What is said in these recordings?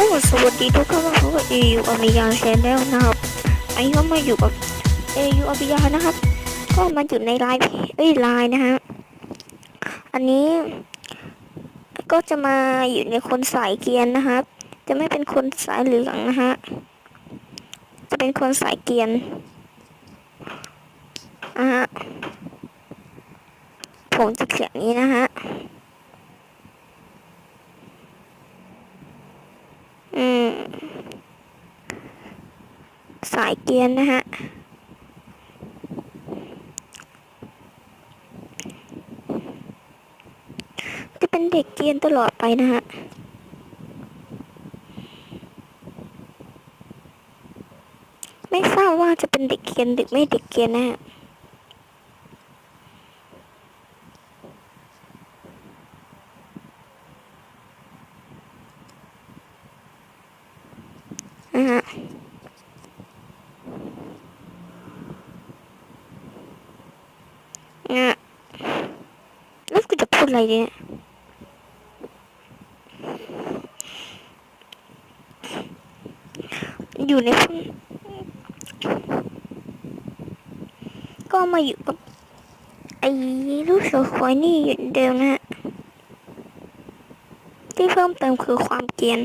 ก็สวัสดีทุกท่านนะครับเอยูอเมยาแชนแนลนะครับอันนี้ก็มาอยู่กับเอยูอเมยานะครับ ก็มาอยู่ในไลน์เอ้ยไลน์นะฮะอันนี้ ก็จะมาอยู่ในคนสายเกียร์นะครับ จะไม่เป็นคนสายเหลืองนะฮะจะเป็นคนสายเกียนะฮะผมจะเขียนนี้นะฮะ สายเกียร์นะฮะจะเป็นเด็กเกียร์ตลอดไปนะฮะไม่ทราบว่าจะเป็นเด็กเกียร์หรือไม่เด็กเกียร์นะฮะนะฮะแล้วกูจะพูด อะไรเนี่ยอยู่ในพุ่มก็มาอยู่กับไอ้ลูกเสือควายนี่อยู่เดิมนะฮะที่เพิ่มเติมคือความเกรียน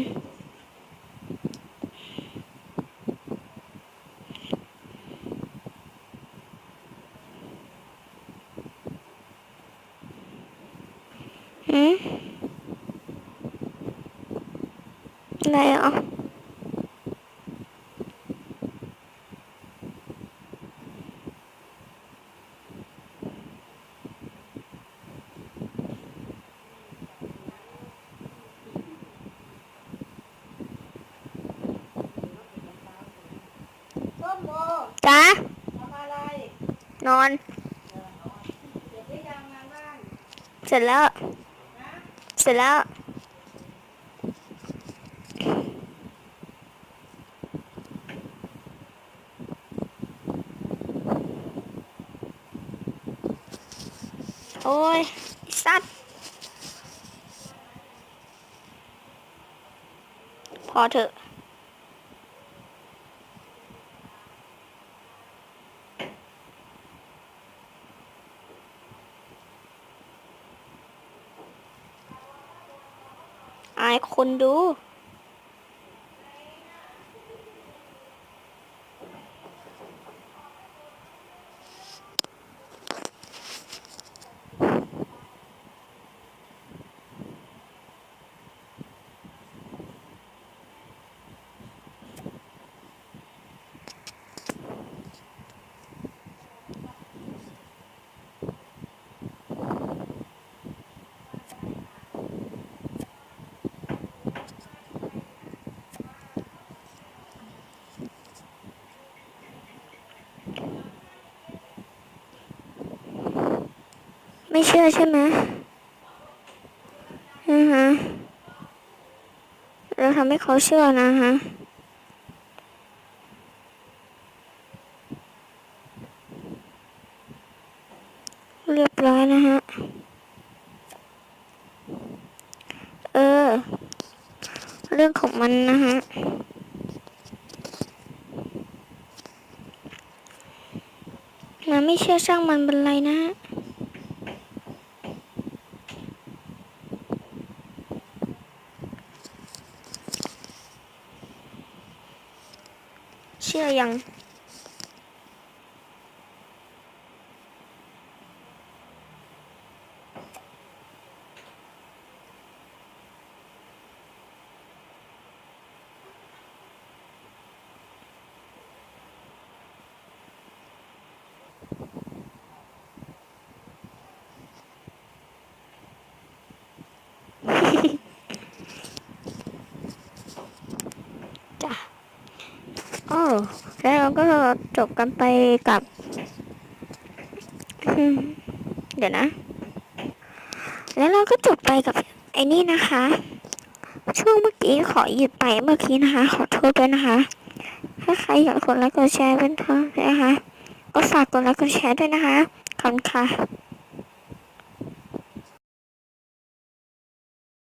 หืมอะไรอะจ้าทำอะไรนอนเสร็จหรือยังงานบ้านเสร็จแล้วนะเสร็จแล้วโอ้ยสัตว์พอเถอะ อายคนดู ไม่เชื่อใช่ไหมอือฮะเราทำให้เขาเชื่อนะฮะเรียบร้อยนะฮะ เออ เรื่องของมันนะฮะมันไม่เชื่อช่างมันเป็นไรนะฮะ เชื่ อ๋อแล้วเราก็จบกันไปกับ เดี๋ยวนะ แล้วเราก็จบไปกับไอ้นี่นะคะ ช่วงเมื่อกี้ขอหยุดไปเมื่อกี้นะคะ ขอโทษด้วยนะคะ ถ้าใครอยากกดไลค์กดแชร์เป็นทางนะคะ ก็ฝากกดไลค์กดแชร์ด้วยนะคะขอบคุณค่ะ